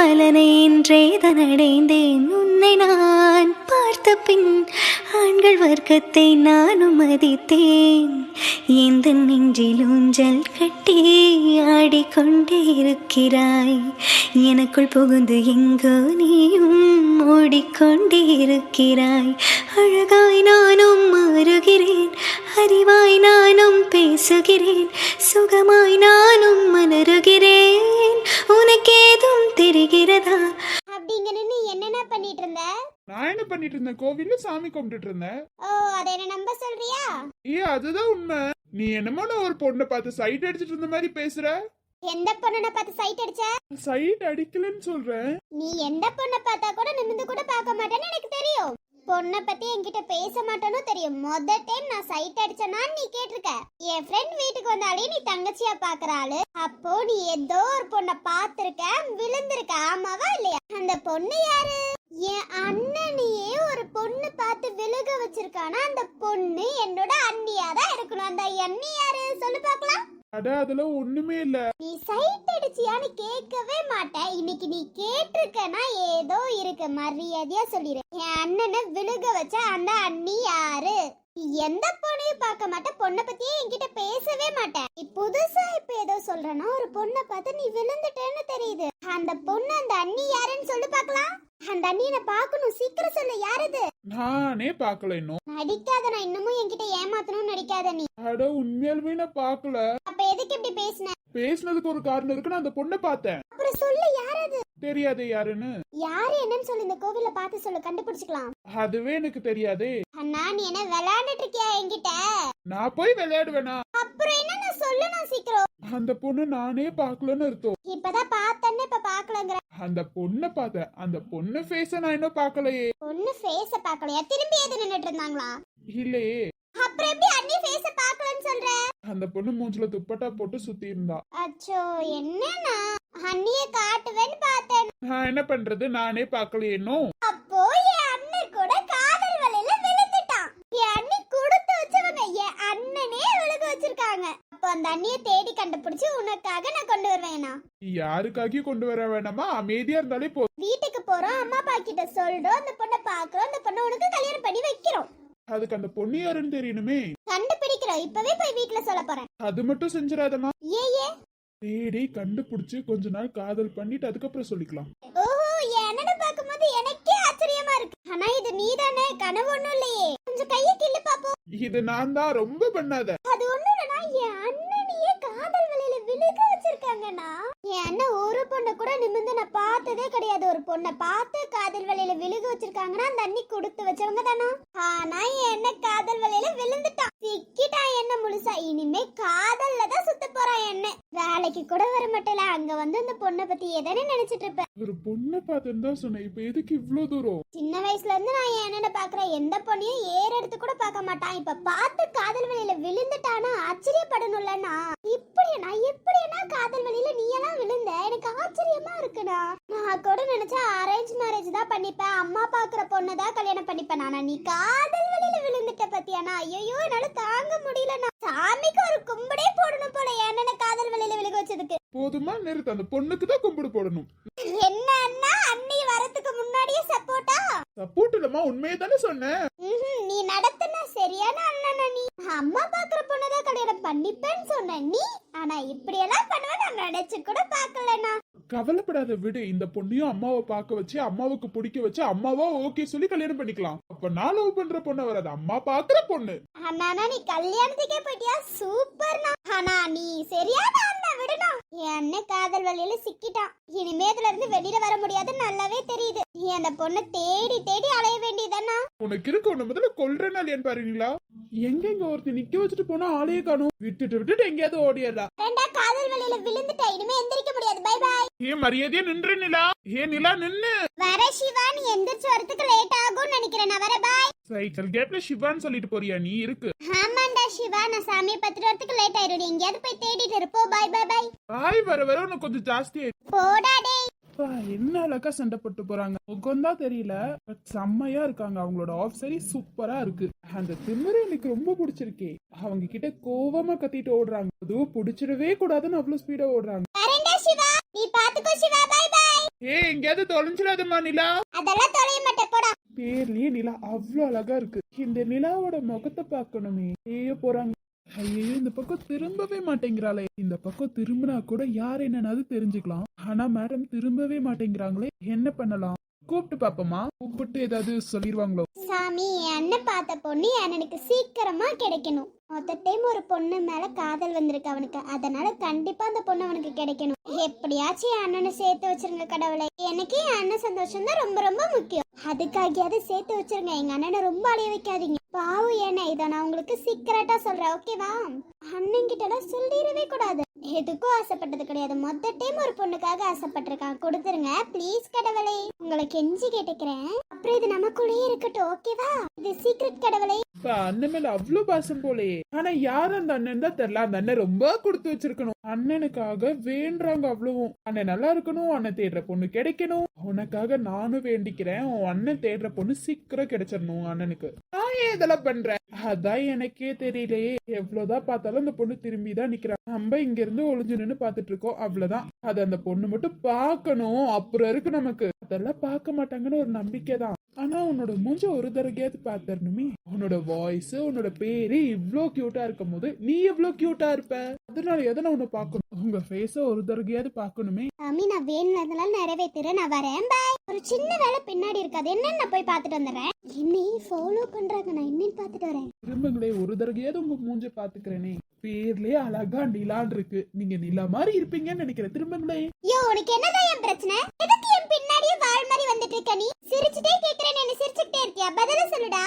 பலனை இன்றே உன்னை நான் பார்த்த பின் ஆண்கள் வர்க்கத்தை நானும் மதித்தேன். எந்த நெஞ்சில் ஊஞ்சல் கட்டி ஆடிக்கொண்டே இருக்கிறாய். எனக்குள் புகுந்து எங்கோ நீயும் ஓடிக்கொண்டே இருக்கிறாய். அழகாய் நானும் மாறுகிறேன். அறிவாய் நானும் பேசுகிறேன். சுகமாய் நானும் மலருகிறேன். தெரிகிறதா அப்படிங்க நின்னு என்னென்ன பண்ணிட்டு இருந்த நான் என்ன பண்ணிட்டு இருந்தேன் கோவில்ல சாமி கும்பிட்டுட்டு இருந்தேன் ஓ அதை என்ன நம்ப சொல்றியா? ஏ அதுதான் உண்மை. நீ என்னமோ நான் ஒரு பொண்ணை பார்த்து சைட் அடிச்சிட்டு இருந்த மாதிரி பேசுற. எந்த பொண்ணனை பார்த்து சைட் அடிச்ச? சைட் அடிக்கலன்னு சொல்றேன். நீ எந்த பொண்ணை பார்த்தா கூட நிமிந்து கூட பார்க்க மாட்டேன்னு எனக்கு தெரியும். பொண்ணை பத்தி என்கிட்ட பேச மாட்டேன்னு தெரியும். மொத டைம் நான் சைட் அடிச்சனா நீ கேட்டிருக்க. என் ஃப்ரெண்ட் வீட்டுக்கு வந்தாலே நீ தங்கச்சியா பாக்குற ஆளு. அப்போ நீ ஏதோ ஒரு பொண்ணை பார்த்திருக்க விழுந்திருக்க. ஆமாவா இல்லையா? அந்த பொண்ணு யாரு? என் அண்ணனையே ஒரு பொண்ணு பார்த்து விழுக வச்சிருக்கானா? அந்த பொண்ணு என்னோட அண்ணியா தான் இருக்கணும். அந்த அண்ணி யாரு? சொல்லு பார்க்கலாம். அட அதுல ஒண்ணுமே இல்ல. நீ சைட் அடிச்சியான்னு கேட்கவே மாட்டேன். இன்னைக்கு நீ கேட்டிருக்கனா ஏதோ இருக்கு மரியாதையா சொல்லிடு என் அண்ணனை விழுக வச்ச அந்த அண்ணி யாரு? எந்த பொண்ணையும் பார்க்க மாட்ட பொண்ணை பத்தியே என்கிட்ட பேசவே மாட்டேன். நீ புதுசா இப்ப ஏதோ சொல்றனா ஒரு பொண்ணை பார்த்து நீ விழுந்துட்டேன்னு தெரியுது. அந்த பொண்ணு அந்த அண்ணி யாருன்னு சொல்லு பார்க்கலாம். அந்த அண்ணியை நான் பார்க்கணும். சீக்கிரம் சொல்லு யார் இது நானே பார்க்கல இன்னும். நடிக்காத நான் இன்னமும் என்கிட்ட ஏமாத்தணும்னு நடிக்காத நீ. அட உண்மையாலுமே நான் பார்க்கல. அப்ப எதுக்கு இப்படி பேசின? பேசுனதுக்கு ஒரு காரணம் இருக்கு நான் அந்த பொண்ணை பார்த்தேன். அப்புறம் சொல்லு யார் அது? தெரியாதே யாருன்னு? யாரு என்னன்னு சொல்லு இந்த கோவில பார்த்து சொல்லு கண்டுபிடிச்சுக்கலாம். அதுவே எனக்கு தெரியாதே. அண்ணா நீ என்ன விளையாண்டுட்டு இருக்கியா என்கிட்ட? நான் போய் விளையாடுவேனா? அப்புறம் என்ன நான் சொல்லு நான் சீக்கிரம்? அந்த பொண்ணு நானே பார்க்கலன்னு அர்த்தம். இப்பதான் பார்த்தேன்னு இப்ப பாக்கலங்கிற அந்த பொண்ணை பார்த்தேன். அந்த பொண்ணு ஃபேஸ நான் இன்னும் பார்க்கலையே. பொண்ணு ஃபேஸ பார்க்கலையா? திரும்பி எது நின்னுட்டு இருந்தாங்களா? இல்லையே. அப்புறம் எப்படி அண்ணி ஃபேஸ பார்க்கலன்னு சொல்ற? அந்த பொண்ணு மூஞ்சில துப்பட்டா போட்டு சுத்தி இருந்தா. அச்சோ என்னன்னா அண்ணிய காட்டுவேன்னு பார்த்தேன். நான் என்ன பண்றது? நானே பார்க்கலையே இன்னும். அப்போ என் அண்ணன் கூட காதல் வலையில விழுந்துட்டான் என் அண்ணி கொடுத்து வச்சவங்க என் அண்ணனே விழுக வச்சிருக்காங்க. அப்போ அந்த அண்ணிய தேடி கண்டுபிடிச்சு உனக்காக நான் கொண்டு வருவேனா? யாருக்காகியும் கொண்டு வர வேணாமா? அமைதியா இருந்தாலே போதும் வீட்டுக்கு போறோம் அம்மா அப்பா கிட்ட சொல்றோம் அந்த பொண்ணை பாக்குறோம் அந்த பொண்ணை உனக்கு கல்யாணம் பண்ணி வைக்கிறோம். அதுக்கு அந்த பொண்ணு யாருன்னு தெரியணுமே. கண்டுபிடிக்கிறோம் இப்பவே போய் வீட்ல சொல்ல போறேன். அது மட்டும் செஞ்சிடாதமா ஏ ஏ தேடி கண்டுபிடிச்சு கொஞ்ச நாள் காதல் பண்ணிட்டு அதுக்கப்புறம் சொல்லிக்கலாம். அண்ணனை பார்க்கும்போது எனக்கே ஆச்சரியமா இருக்கு. ஆனா இது நீதானே? கனவு ஒண்ணும் இல்லையே. கொஞ்சம் கைய கிள்ளு பாப்போம். இது நான் தான் ரொம்ப பண்ணாத. அது ஒண்ணும் இல்லனா என் அண்ணனையே காதல் வலையில விழுக வச்சிருக்காங்கண்ணா. பொண்ணை கூட நிமிந்து நான் பார்த்ததே கிடையாது. ஒரு பொண்ணை பார்த்து காதல் வலையில விழுக வச்சிருக்காங்கன்னா அந்த அண்ணி கொடுத்து வச்சவங்க தானா? ஆனா என் அண்ணன் காதல் வலையில விழுந்துட்டான். சிக்கிட்டான் என்ன முழுசா? இனிமே காதல்ல தான் சுத்த போறான் என்ன? வேலைக்கு கூட வர மாட்டேல. அங்க வந்து அந்த பொண்ணை பத்தி எதனே நினைச்சிட்டு இருப்பேன் ஒரு பொண்ணை பார்த்துன்னு தான் சொன்னேன். இப்ப எதுக்கு இவ்ளோ தூரம்? சின்ன வயசுல இருந்து நான் என் அண்ணனை பாக்குறேன் எந்த பொண்ணையும் ஏற எடுத்து கூட பார்க்க மாட்டான். இப்ப பார்த்து காதல் வழியில விழுந்துட்டானா? ஆச்சரியப்படணும்லண்ணா வழியில நீ எல்லாம் விழுந்த. எனக்கு ஆச்சரியமா இருக்குடா. நான் கூட நினைச்சா அரேஞ்ச் மேரேஜ் தான் பண்ணிப்பேன். அம்மா பாக்குற பொண்ணை தான் கல்யாணம் பண்ணிப்பேன். ஆனா நீ காதல் வழியில விழுந்துட்ட பத்தியானா ஐயோ என்னால தாங்க முடியலண்ணா. சாமிக்கு ஒரு கும்பிடே போடணும் போல. என் அண்ணனை காதல் வழியில விழுக வச்சதுக்கு? போதுமா? நிறுத்து அந்த பொண்ணுக்கு தான் கும்பிடு போடணும். என்ன அண்ணா அண்ணி வரதுக்கு முன்னாடியே சப்போர்ட்டா சப்போர்ட் இல்லம்மா உண்மையை தானே சொன்னேன். நீ நடத்துன சரியான அண்ணனா நீ. அம்மா பாக்குற பொண்ணதான் கல்யாணம் பண்ணிப்பேன்னு சொன்ன. நீ ஆனா இப்படியெல்லாம் பண்ணுவ நான் நினைச்சு கூட பார்க்கலண்ணா. கவலைப்படாத விடு. இந்த பொண்ணையும் அம்மாவை பார்க்க வச்சு அம்மாவுக்கு பிடிக்க வச்சு அம்மாவா ஓகே சொல்லி கல்யாணம் பண்ணிக்கலாம். அப்ப நான் லவ் பண்ற பொண்ணு வராது. அம்மா பாக்குற பொண்ணு. அண்ணா நீ கல்யாணத்துக்கே போயிட்டியா? சூப்பர்னா ஆனா நீ சரியான அண்ணா விடுனா என் அண்ணன் காதல் வழியில சிக்கிட்டான். இனிமே இதுல இருந்து வெளியில வர முடியாதுன்னு நல்லாவே தெரியுது. நீ அந்த பொண்ணை தேடி தேடி அலைய வேண்டியதானா உனக்கு இருக்க உன்னை முதல்ல கொல்றேன்னா இல்லையான்னு பாருங்களா? எங்க இங்க ஒருத்தர் நிக்க வச்சுட்டு போனா ஆளையே காணும். விட்டுட்டு விட்டுட்டு எங்கேயாவது ஓடியறா ரெண்டா காதல் வழியில விழுந்துட்டா இனிமே எந்திரிக்க முடியாது. பை பை ஏன் மரியாதையா நின்று நிலா. ஏன் நிலா நின்னு. வர சிவா நீ எந்திரிச்சு வரதுக்கு லேட் ஆகும்னு நினைக்கிறேன். நான் வர பாய் சைக்கிள் கேட்ல சிவான்னு சொல்லிட்டு போறியா? நீ இருக்கு. ஆமாண்டா சிவா நான் சாமியை பத்திட்டு வரதுக்கு லேட் ஆயிடும் நீ எங்கேயாவது போய் தேடிட்டு இருப்போ பாய் பாய் பாய் பாய் வர வர உனக்கு கொஞ்சம் ஜாஸ்தி போடா டேய். அப்பா, என்ன அழகா சண்டை போட்டு போறாங்க? முகம்தான் தெரியல. பட் செம்மையா இருக்காங்க. அவங்களோட ஆஃப் சரி சூப்பரா இருக்கு. அந்த திமிரு எனக்கு ரொம்ப பிடிச்சிருக்கே. அவங்க கிட்ட கோவமா கத்திட்டு ஓடுறாங்க. அதுவும் பிடிச்சிடவே கூடாதுன்னு அவ்வளவு ஸ்பீடா ஓடுறாங்க. ஏ எங்கேயாவது தொலைஞ்சிடாதம்மா நிலா. அதெல்லாம் தொலைய மாட்டேன். போடா. பேர்லயே நிலா அவ்வளோ அழகா இருக்கு. இந்த நிலாவோட முகத்தை பார்க்கணுமே. ஐயோ போறாங்க. ஐயோ இந்த பக்கம் திரும்பவே மாட்டேங்கிறாளே. இந்த பக்கம் திரும்பினா கூட யார் என்னன்னாவது தெரிஞ்சுக்கலாம். ஆனா மேடம் திரும்பவே மாட்டேங்கிறாங்களே. என்ன பண்ணலாம்? கூப்பிட்டு பாப்போமா? கூப்பிட்டு ஏதாவது சொல்லிடுவாங்களோ சாமி என் அண்ணன் பார்த்த பொண்ணு எனக்கு அண்ணனுக்கு சீக்கிரமா கிடைக்கணும். மொத்த டைம் ஒரு பொண்ணு மேல காதல் வந்திருக்கு அவனுக்கு. அதனால கண்டிப்பா அந்த பொண்ணு அவனுக்கு கிடைக்கணும். எப்படியாச்சும் என் அண்ணனை சேர்த்து வச்சிருங்க கடவுளை. எனக்கு என் அண்ணன் சந்தோஷம் தான் ரொம்ப ரொம்ப முக்கியம். அதுக்காகியாவது சேர்த்து வச்சிருங்க. எங்க அண்ணனை ரொம்ப அழிய வைக்காதீங்க. பாவு என்ன இதை நான் உங்களுக்கு சீக்கிரட்டா சொல்றேன் ஓகேவா அண்ணன் சொல்லிடவே கூடாது. எதுக்கும் ஆசைப்பட்டது கிடையாது. மொத்த டைம் ஒரு பொண்ணுக்காக ஆசைப்பட்டிருக்கான். கொடுத்துருங்க ப்ளீஸ் கடவுளே. உங்களை கெஞ்சி கேட்டுக்கிறேன். அப்புறம் இது நமக்குள்ளேயே இருக்கட்டும் ஓகேவா இது சீக்ரெட் கடவுளே. அண்ணன் மேல அவ்வளவு பாசம் போலயே. ஆனா யார் அந்த அண்ணன் தான் தெரியல? அந்த அண்ணன் ரொம்ப கொடுத்து வச்சிருக்கணும். அண்ணனுக்காக வேண்டாங்க அவ்வளவும். அண்ணன் நல்லா இருக்கணும் அண்ணன் தேடுற பொண்ணு கிடைக்கணும். உனக்காக நானும் வேண்டிக்கிறேன். உன் அண்ணன் தேடுற பொண்ணு சீக்கிரம் கிடைச்சிடணும் அண்ணனுக்கு. நான் ஏன் இதெல்லாம் பண்றேன்? அதான் எனக்கே தெரியலையே எவ்வளவுதான் பார்த்தாலும் அந்த பொண்ணு திரும்பி தான் நிக்கிறான் நம்ம இங்க இருந்து ஒளிஞ்சு நின்று பாத்துட்டு இருக்கோம். அவ்வளவுதான். அது அந்த பொண்ணு மட்டும் பார்க்கணும். அப்புறம் இருக்கு நமக்கு. அதெல்லாம் பார்க்க மாட்டாங்கன்னு ஒரு நம்பிக்கை தான். ஆனா உன்னோட மூஞ்ச ஒரு தடவையாவது பாத்தரணுமே உன்னோட வாய்ஸ் உன்னோட பேரு இவ்ளோ கியூட்டா இருக்கும் போது நீ எவ்வளவு கியூட்டா இருப்ப? அதனால எதை நான் உன்னை பார்க்கணும் உங்க ஃபேஸ ஒரு தடவையாவது பார்க்கணுமே சாமி நான் வேணுனதெல்லாம் நிறைவேத்துறேன் நான் வரேன். பாய் ஒரு சின்ன வேலை பின்னாடி இருக்காது. என்னன்னு நான் போய் பார்த்துட்டு வந்துடுறேன்? என்னையும் ஃபாலோ பண்றாங்க. நான் என்னன்னு பார்த்துட்டு வரேன். திரும்பங்களே ஒரு தடவையாவது உங்க மூஞ்ச பாத்துக்கிறேனே பேர்லயே அழகா நிலான் இருக்கு. நீங்க நிலா மாதிரி இருப்பீங்கன்னு நினைக்கிறேன். திரும்பங்களே. யோ உனக்கு என்னதான் என் பிரச்சனை? எதுக்கு என் பின்னாடியே வால் மாதிரி வந்துட்டு இருக்க நீ? சிரிச்சுட்டே கேக்குறேன் என்ன சிரிச்சுக்கிட்டே இருக்கியா? பதில சொல்லுடா.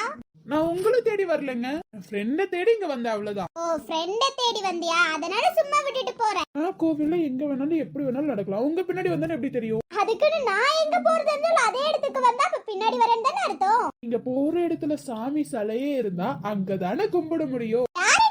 நான் உங்களை தேடி வரலங்க. ஃப்ரெண்ட தேடி இங்க வந்தேன் அவ்வளவுதான். ஓ ஃப்ரெண்ட தேடி வந்தியா? அதனால சும்மா விட்டுட்டு போறேன் நான் கோவில்ல எங்க வேணாலும் எப்படி வேணாலும் நடக்கலாம். உங்க பின்னாடி வந்தானே எப்படி தெரியும்? அதுக்குன்னு நான் எங்க போறது இருந்தாலும் அதே இடத்துக்கு வந்தா அப்ப பின்னாடி வரேன்னு தானே அர்த்தம். நீங்க போற இடத்துல சாமி சிலையே இருந்தா அங்கதானே கும்பிட முடியும். யாரை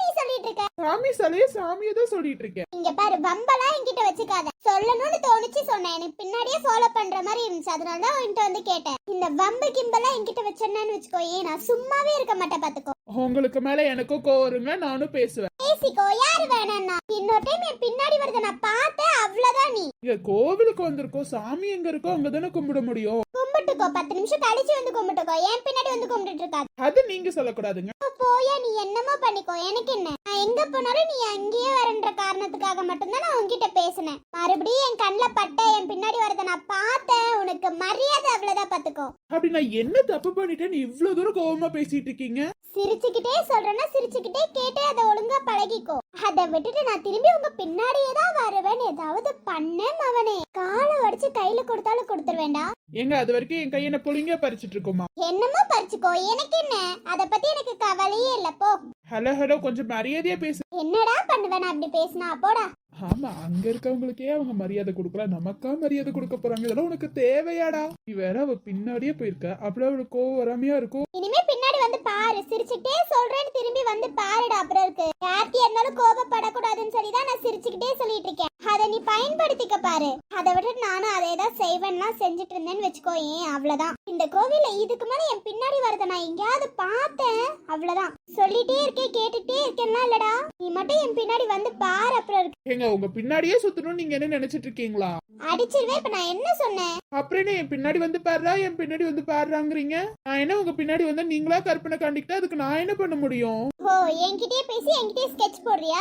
சாமி சிலையே சாமியை தான் சொல்லிட்டு இருக்கேன். இங்க பாரு வம்பெல்லாம் என்கிட்ட வச்சுக்காத. சொல்லணும்னு தோணுச்சு சொன்னேன். எனக்கு பின்னாடியே ஃபாலோ பண்ற மாதிரி இருந்துச்சு. அதனால தான் உன்கிட்ட வந்து கேட்டேன். இந்த வம்பு கிம்பெல்லாம் என்கிட்ட வச்சேன்னு வச்சுக்கோயே நான் சும்மாவே இருக்க மாட்டேன் பாத்துக்கோ உங்களுக்கு மேல எனக்கும் கோவருங்க நானும் பேசுவேன். பேசிக்கோ யாரு வேணாம்னா இன்னொரு டைம் என் பின்னாடி வரத நான் பார்த்தேன் அவ்வளவுதான் நீ. இங்க கோவிலுக்கு வந்திருக்கோம் சாமி எங்க இருக்கோ அங்கதானே கும்பிட முடியும். கும்பிட்டுக்கோ பத்து நிமிஷம் கழிச்சு வந்து கும்பிட்டுக்கோ. என் பின்னாடி வந்து கும்பிட்டுட்டு இருக்காது. அது நீங்க சொல்லக்கூடாதுங்க. போயா நீ என்னமோ பண்ணிக்கோ. எனக்கு என்ன? எங்க போனாலும் நீ அங்கேயே வரன்ற காரணத்துக்காக மட்டும்தான் நான் உன்கிட்ட பேசினேன். மறுபடியும் என் கண்ணில் பட்ட என் பின்னாடி வரத நான் பார்த்தேன். உனக்கு மரியாதை அவ்வளவுதான் பாத்துக்கோ. அப்படி நான் என்ன தப்பு பண்ணிட்டேன்னு இவ்வளவு தூரம் கோவமா பேசிட்டு இருக்கீங்க? சிரிச்சுக்கிட்டே சொல்றேன்னா சிரிச்சுக்கிட்டே கேட்டு அதை ஒழுங்கா பழகிக்கோ. அதை விட்டுட்டு நான் திரும்பி உங்க பின்னாடியே தான் வருவேன் ஏதாவது பண்ணேன் அவனே. காலை உடைச்சு கையில கொடுத்தாலும் கொடுத்துருவேண்டா எங்க அது வரைக்கும் என் கையை புளிங்க பறிச்சிட்டு இருக்கோமா? என்னமோ பறிச்சுக்கோ. எனக்கு என்ன? அத பத்தி எனக்கு கவலையே இல்ல. போ. ஹலோ ஹலோ கொஞ்சம் மரியாதையா பேசு. என்னடா பண்ணுவேன் அப்படி பேசினா? போடா. ஆமா அங்க இருக்கவங்களுக்கே அவங்க மரியாதை கொடுக்கலாம் நமக்கா மரியாதை கொடுக்க போறாங்க? இதெல்லாம் உனக்கு தேவையாடா. நீ வேற அவ பின்னாடியே போயிருக்க. அவ்வளவு அவளுக்கு கோவம் வராமையா இருக்கும். இனிமே பின்னாடி வந்து பாரு. சிரிச்சுக்கிட்டே சொல்றேன்னு திரும்பி வந்து பாருடா அப்புறம் இருக்கு. யார்கிட்ட இருந்தாலும் கோபப்படக்கூடாதுன்னு சொல்லி தான் நான் சிரிச்சுக்கிட்டே சொல்லிட்டு இருக்கேன். அதை நீ பயன்படுத்திக்க பாரு. அதை விட்டுட்டு நானும் அதே தான் செய்வேன்னா செஞ்சுட்டு இருந்தேன்னு வச்சுக்கோ ஏன்? அவ்வளவுதான். இந்த கோவில்ல இதுக்கு மேல என் பின்னாடி வரத நான் எங்கேயாவது பார்த்தேன். அவ்வளவுதான். சொல்லிட்டே இருக்கேன் கேட்டுட்டே இருக்கேன்னா இல்லடா. நீ மட்டும் என் பின்னாடி வந்து பாரு அப்புறம் இருக்கு. ஏங்க உங்க பின்னாடியே சுத்தணும் நீங்க என்ன நினைச்சிட்டு இருக்கீங்களா அடிச்சிருவேன் இப்ப நான் என்ன சொன்னேன்? அப்புறம் என்ன என் பின்னாடி வந்து பாடுறா என் பின்னாடி வந்து பாடுறாங்கிறீங்க நான் என்ன உங்க பின்னாடி வந்தா நீங்களா கற்பனை காண்டிக்கிட்டா அதுக்கு நான் என்ன பண்ண முடியும்? ஓ என்கிட்டயே பேசி என்கிட்டயே ஸ்கெட்ச் போடுறியா?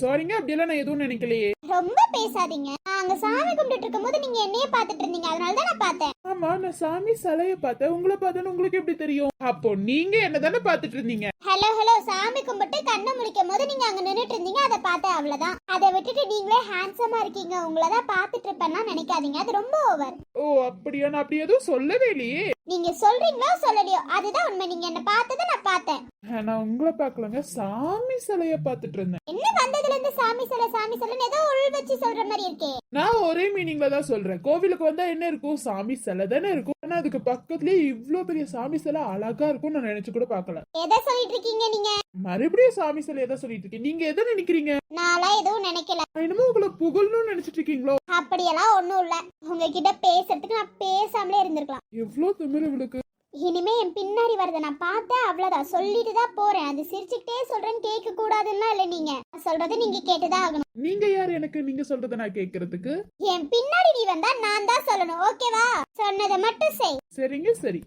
சாரிங்க அப்படியெல்லாம் நான் எதுவும் நினைக்கலையே. ரொம்ப பேசாதீங்க. நான் அங்க சாமி கும்பிட்டு இருக்கும்போது நீங்க என்னையே பார்த்துட்டு இருந்தீங்க. அதனால தான் நான் பார்த்தேன். ஆமா நான் சாமி சிலைய பார்த்தேன். உங்களை பார்த்தேன்னு உங்களுக்கு எப்படி தெரியும்? அப்போ நீங்க என்ன தானே பாத்துட்டு இருந்தீங்க? ஹலோ ஹலோ சாமி கும்பிட்டு கண்ணை முழிக்கும் போது நீங்க அங்க நின்னுட்டு இருந்தீங்க. அதை பார்த்தேன் அவ்வளவுதான். அதை விட்டுட்டு நீங்களே ஹேண்ட்ஸமா இருக்கீங்க. உங்களை தான் பார்த்துட்டு இருப்பேன்னா நினைக்காதீங்க. அது ரொம்ப ஓவர் ஓ அப்படியா? நான் அப்படி எதுவும் சொல்லவே இல்லையே. நீங்க சொல்றீங்களோ சொல்லலையோ? அதுதான் உண்மை. நீங்க என்ன பார்த்ததை நான் பார்த்தேன். நான் உங்களை பார்க்கலங்க. சாமி சிலைய பார்த்துட்டு இருந்தேன். என்ன வந்ததுல இருந்து சாமி சிலை சாமி சிலைன்னு ஏதோ உள் வச்சு சொல்ற மாதிரி இருக்கே. நான் ஒரே மீனிங்ல தான் சொல்றேன். கோவிலுக்கு வந்தா என்ன இருக்கும்? சாமி சிலை தானே இருக்கும். ஆனா அதுக்கு பக்கத்துலயே இவ்ளோ பெரிய சாமி சிலை அழகா இருக்கும் நான் நினைச்சு கூட பார்க்கல. எதை சொல்லிட்டு இருக்கீங்க நீங்க? மறுபடியும் சாமி சிலை எதை சொல்லிட்டு இருக்கீங்க நீங்க எதை நினைக்கிறீங்க? நான்லாம் எதுவும் நினைக்கல. நான் என்னமோ உங்களை புகழணும்னு நினைச்சிட்டு இருக்கீங்களோ? அப்படியெல்லாம் ஒண்ணும் இல்ல. உங்ககிட்ட பேசுறதுக்கு நான் பேசாமலே இருந்திருக்கலாம். எவ்வளவு திமிரு இவளுக்கு. இனிமே என் பின்னாடி வரத நான் பார்த்தேன் அவ்வளவுதான். சொல்லிட்டு தான் போறேன். அது சிரிச்சுக்கிட்டே சொல்றேன்னு கேட்க கூடாதுன்னா இல்ல நீங்க. நான் சொல்றதை நீங்க கேட்டுதான் ஆகணும். நீங்க யார் எனக்கு நீங்க சொல்றத நான் கேக்குறதுக்கு என் பின்னாடி நீ வந்தா நான் தான் சொல்லணும். ஓகேவா? சொன்னதை மட்டும் செய். சரிங்க சரி.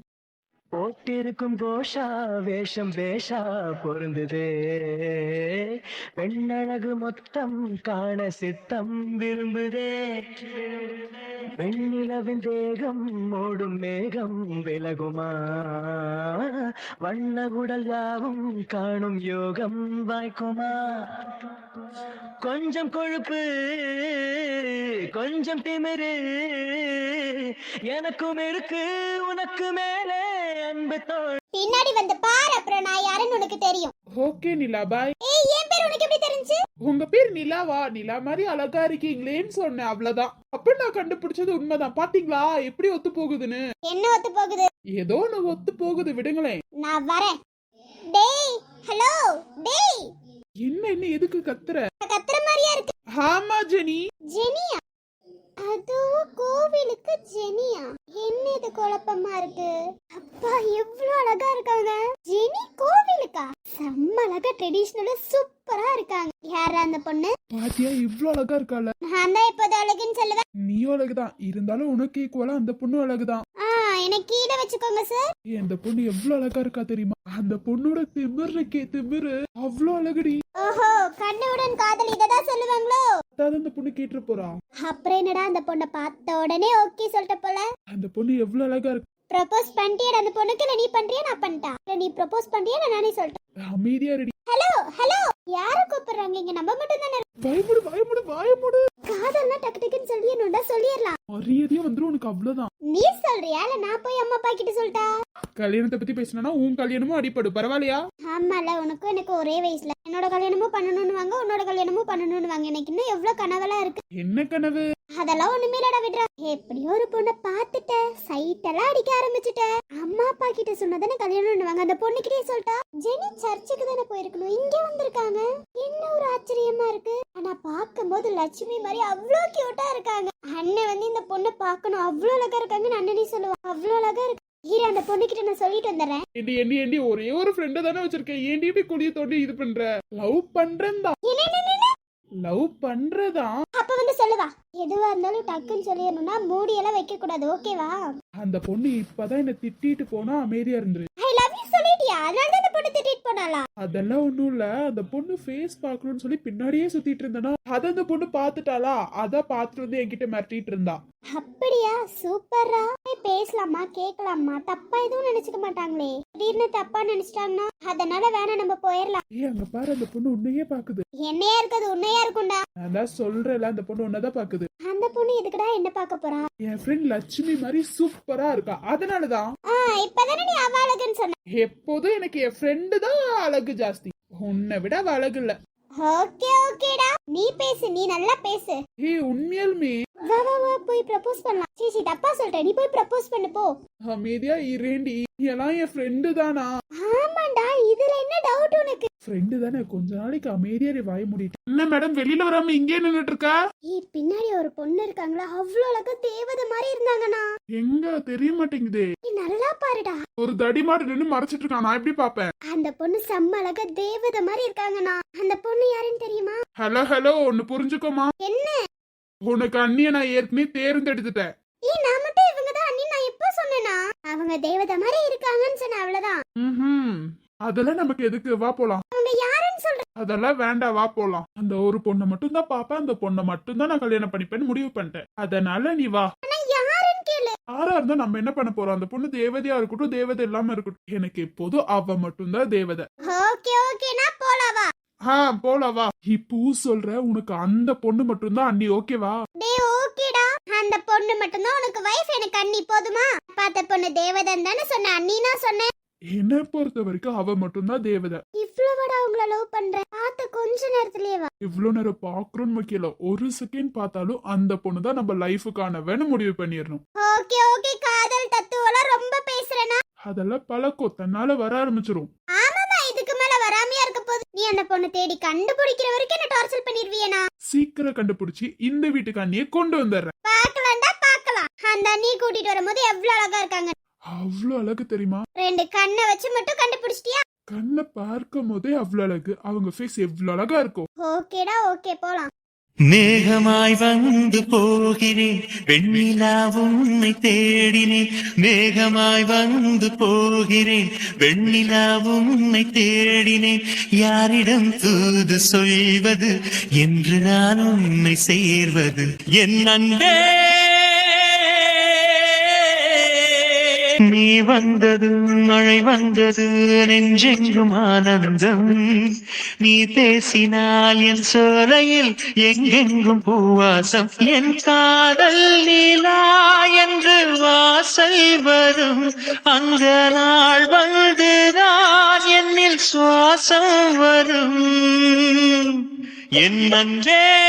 போட்டிருக்கும் கோஷா வேஷம் வேஷா பொருந்துதே. பெண்ணழகு மொத்தம் காண சித்தம் விரும்புதே. வெண்ணிலவின் தேகம் ஓடும் மேகம் விலகுமா? வண்ணகுடல் யாவும் காணும் யோகம் வாய்க்குமா? கொஞ்சம் கொழுப்பு கொஞ்சம் திமிரு எனக்கும் இருக்கு உனக்கு மேலே. அன்பு தோல் பின்னாடி வந்து பாரு அப்புறம் நான் யாருன்னு உனக்கு தெரியும். ஓகே நிலா பாய் ஏய் என் பேர் உனக்கு எப்படி தெரிஞ்சு? உங்க பேர் நிலாவா? நிலா மாதிரி அழகா இருக்கீங்களேன்னு சொன்னேன் அவ்வளவுதான். அப்ப நான் கண்டுபிடிச்சது உண்மைதான். பாத்தீங்களா? எப்படி ஒத்து போகுதுன்னு? என்ன ஒத்து போகுது? ஏதோ ஒண்ணு ஒத்து போகுது விடுங்களேன். நான் வரேன். டேய் ஹலோ டேய். என்ன என்ன எதுக்கு கத்துற? கத்துற மாதிரியா இருக்கு. ஆமா ஜெனி. ஜெனியா? அதுவும் கோவிலுக்கு ஜெனியா. என்ன இது குழப்பமா இருக்கு? அப்பா எவ்வளவு அழகா இருக்காங்க. ஜெனி கோவிலுக்கா? செம்ம அழகா ட்ரெடிஷ்னலா சூப்பரா இருக்காங்க. யாரா அந்த பொண்ணு? பாத்தியா இவ்ளோ அழகா இருக்கால நான் தான் இப்போது அழகுன்னு சொல்லுவேன். நீயும் அழகுதான். இருந்தாலும் உனக்கு ஈக்குவலா அந்த பொண்ணும் அழகுதான். எனக்கு கீழே வச்சுக்கோங்க சார் அந்த பொண்ணு எவ்வளவு அழகா இருக்கா தெரியுமா? அந்த பொண்ணோட திமிர் இருக்கே திமிரு. அவ்வளோ அழகுடி. ஓஹோ கண்ணுடன் காதல் இததான் சொல்லுவாங்களோ? அதாவது அந்த பொண்ணு கேட்டு போறா. அப்புறம் என்னடா அந்த பொண்ணை பார்த்த உடனே ஓகே சொல்லிட்ட போல? அந்த பொண்ணு எவ்வளவு அழகா இருக்கு. ப்ரப்போஸ் பண்ணிட்டியா அந்த பொண்ணுக்கு இல்ல நீ பண்றியா நான் பண்ணிட்டா? இல்ல நீ ப்ரப்போஸ் பண்றியா இல்ல நானே சொல்லிட்டேன். அமைதியா ரெடி ஹலோ ஹலோ யார கூப்பிடுறாங்க இங்க? நம்ம மட்டும் தானே பயமுடு பயமுடு பயமுடு. காதல்னா டக்கு டக்குன்னு சொல்லிடணும்டா சொல்லிடலாம். மரியாதையா வந்துரும் உனக்கு அவ்வளவுதான். நீ சொல்றியா? இல்ல நான் போய் அம்மா அப்பா கிட்ட சொல்லிட்டா? கல்யாணத்தை பத்தி பேசினா உன் கல்யாணமும் அடிப்படு பரவாயில்லையா? ஆமால உனக்கும் எனக்கு ஒரே வயசுல. என்னோட கல்யாணமும் பண்ணணும்னு வாங்க உன்னோட கல்யாணமும் பண்ணணும்னு வாங்க எனக்கு இன்னும் எவ்வளவு கனவெல்லாம் இருக்கு? என்ன கனவு? அதெல்லாம் ஒண்ணுமே இல்லடா விடுறா எப்படியோ ஒரு பொண்ணை பார்த்துட்ட. சைட் எல்லாம் அடிக்க ஆரம்பிச்சுட்ட. அம்மா அப்பா கிட்ட சொன்னதானே கல்யாணம் வாங்க அந்த பொண்ணுகிட்டே சொல்லிட்டா ஜெனி சர்ச்சுக்கு தானே போயிருக்கணும். இங்க வந்திருக்காங்க. என்ன ஒரு ஆச்சரியமா இருக்கு. ஆனா பார்க்கும்போது லட்சுமி மாதிரி அவ்வளோ கியூட்டா இருக்காங்க. அண்ணன் வந்து இந்த பொண்ணை பார்க்கணும். அவ்வளோ அழகா இருக்காங்கன்னு அண்ணனே சொல்லுவான். அவ்வளோ அழகா இருக்கு. ஈர அந்த பொண்ணுகிட்ட நான் சொல்லிட்டு வந்துடுறேன். ஏண்டி ஏண்டி ஏண்டி ஒரே ஒரு ஃப்ரெண்ட தானே வச்சிருக்கேன். ஏண்டி இப்படி குழிய தோண்டி இது பண்ற? லவ் பண்றேன் தான் என்ன, என்ன, என்ன, என்ன? லவ் பண்றதா? அப்ப வந்து சொல்லுவா. எதுவா இருந்தாலும் டக்குன்னு சொல்லிடணும்னா மூடியெல்லாம் வைக்க கூடாது ஓகேவா அந்த பொண்ணு இப்பதான் என்ன திட்டிட்டு போனா அமைதியா இருந்துரு. ஐ லவ் அதனால தான் அந்த பொண்ணு திட்டிட்டு போனாளா அதெல்லாம் ஒண்ணும் இல்ல. அந்த பொண்ணு ஃபேஸ் பார்க்கணும்னு சொல்லி பின்னாடியே சுத்திட்டு இருந்தானா. அத அந்த பொண்ணு பாத்துட்டாளா அத பாத்துட்டு வந்து என்கிட்ட மிரட்டிட்டு இருந்தா. அப்படியா? சூப்பரா பேசலாமா? கேட்கலாமா? தப்பா எதுவும் நினைச்சுக்க மாட்டாங்களே. திடீர்னு தப்பா நினைச்சிட்டாங்கன்னா அதனால வேணாம் நம்ம போயிடலாம். ஏய் அங்க பாரு அந்த பொண்ணு உன்னையே பாக்குது என்னையா இருக்கிறது உண்மையா இருக்கும்டா. நான் தான் சொல்றேன்ல அந்த பொண்ணு உன்னதான் பாக்குது அந்த பொண்ணு எதுக்குடா என்ன பார்க்க போறா? என் ஃப்ரெண்ட் லட்சுமி மாதிரி சூப்பரா இருக்கா. அதனாலதான். இப்பதானே நீ அவ அழகுன்னு சொன்ன? எப்போதும் எனக்கு என் ஃப்ரெண்டு தான் அழகு ஜாஸ்தி. உன்னை விட அவ அழகு இல்ல. ஓகே ஓகேடா. நீ பேசு நீ நல்லா பேசு. ஏய் உண்மையாலுமே. வா வா வா போய் ப்ரப்போஸ் பண்ணலாம். சீ சீ தப்பா சொல்லிட்டேன் நீ போய் ப்ரப்போஸ் பண்ணு போ. அமைதியா இரேண்டி எல்லாம் என் ஃப்ரெண்டு தானா? ஆமாண்டா இதுல என்ன டவுட் உனக்கு? ஃப்ரெண்டு தானே? கொஞ்ச நாளைக்கு அமைதியா வாய மூடிட்டு. என்ன மேடம் வெளியில வராம இங்கே நின்னுட்டு இருக்கா ஏய் பின்னாடி ஒரு பொண்ணு இருக்காங்களா? அவ்வளோ அழகா தேவதை மாதிரி இருந்தாங்கண்ணா. எங்க? தெரிய மாட்டேங்குதே. நீ நல்லா பாருடா. ஒரு தடிமாடு நின்னு மறைச்சிட்டு இருக்கான் நான் எப்படி பாப்பேன்? அந்த பொண்ணு செம்ம அழகா தேவதை மாதிரி இருக்காங்கண்ணா. அந்த பொண்ணு யாருன்னு தெரியுமா? ஹலோ ஹலோ ஒன்னு புரிஞ்சுக்கோமா? என்ன? உனக்கு அண்ணிய நான் ஏற்கனவே தேர்ந்தெடுத்துட்டேன். ஏய் நான் அவங்க தேவதை மாதிரி இருக்காங்கன்னு சொன்ன அவ்வளவுதான். ம்ஹும். அதெல்லாம் நமக்கு எதுக்கு? வா போலாம். அவங்க யாருன்னு சொல்ற அதெல்லாம் வேண்டாம் வா போலாம். அந்த ஒரு பொண்ணை மட்டும் தான் பாப்பேன் அந்த பொண்ணை மட்டும் தான் நான் கல்யாணம் பண்ணிப்பேன்னு முடிவு பண்ணிட்டேன். அதனால நீ வா. ஆனா யாருன்னு கேளு. யாரா இருந்தா நம்ம என்ன பண்ண போறோம்? அந்த பொண்ணு தேவதையா இருக்கட்டும் தேவதை இல்லாம இருக்கட்டும். எனக்கு எப்போதும் அவ மட்டும்தான் தேவதை. ஓகே ஓகே நான் போலாம் வா. ஆ போலாம் வா. இப்போ சொல்ற உனக்கு அந்த பொண்ணு மட்டும்தான் அண்ணி. ஓகேவா? டேய் ஓகேடா. அந்த பொண்ணு மட்டும்தான் உனக்கு வைஃப் எனக்கு அண்ணி போதுமா? பார்த்த பொண்ணு தேவதன் தானே சொன்ன? அண்ணி நான் சொன்னேன் என்னை பொறுத்த வரைக்கும் அவ மட்டும்தான் தேவதை. இவ்வளவுடா உங்கள லவ் பண்ற? பார்த்த கொஞ்ச நேரத்திலேயே வா. இவ்வளவு நேரம் பாக்குறோம்னு முக்கியம் ஒரு செகண்ட் பார்த்தாலும் அந்த பொண்ணு தான் நம்ம லைஃபுக்கானவன்னு முடிவு பண்ணிடணும். ஓகே ஓகே காதல் தத்துவம்லாம் ரொம்ப பேசுறேனா? அதெல்லாம் பழக்கம். தன்னால வர ஆரம்பிச்சிரும். ஆமாமா இதுக்கு மேல வராமையா இருக்க போகுது நீ அந்த பொண்ணு தேடி கண்டுபிடிக்கிற வரைக்கும் என்ன டார்ச்சர் பண்ணிருவியனா? சீக்கிரம் கண்டுபிடிச்சு இந்த வீட்டுக்கு அண்ணியை கொண்டு வந்துடுறேன். பார்க்கலாம்டா அண்ணியை கூட்டிட்டு வரும்போது எவ்வளவு அழகா இருக்காங்க. அவ்வளோ அழகு தெரியுமா? ரெண்டு கண்ணை வச்சு மட்டும் கண்டுபிடிச்சிட்டியா? கண்ணை பார்க்கும் போதே அவ்வளோ அழகு. அவங்க ஃபேஸ் எவ்வளோ அழகா இருக்கும் ஓகேடா ஓகே போலாம். மேகமாய் வந்து போகிறேன். வெண்ணிலா உன்னை தேடினேன். மேகமாய் வந்து போகிறேன். வெண்ணிலா உன்னை தேடினேன். யாரிடம் தூது சொல்வது? என்று நான் உன்னை சேர்வது? என் அன்பே! நீ வந்தது மழை வந்தது நெஞ்செங்கும் ஆனந்தம். நீ பேசினால் என் சோலையில் எங்கெங்கும் பூவாசம். என் காதல் நீலா என்று வாசல் வரும். அந்த நாள் வந்து நான் என்னில் சுவாசம் வரும். என் நன்றே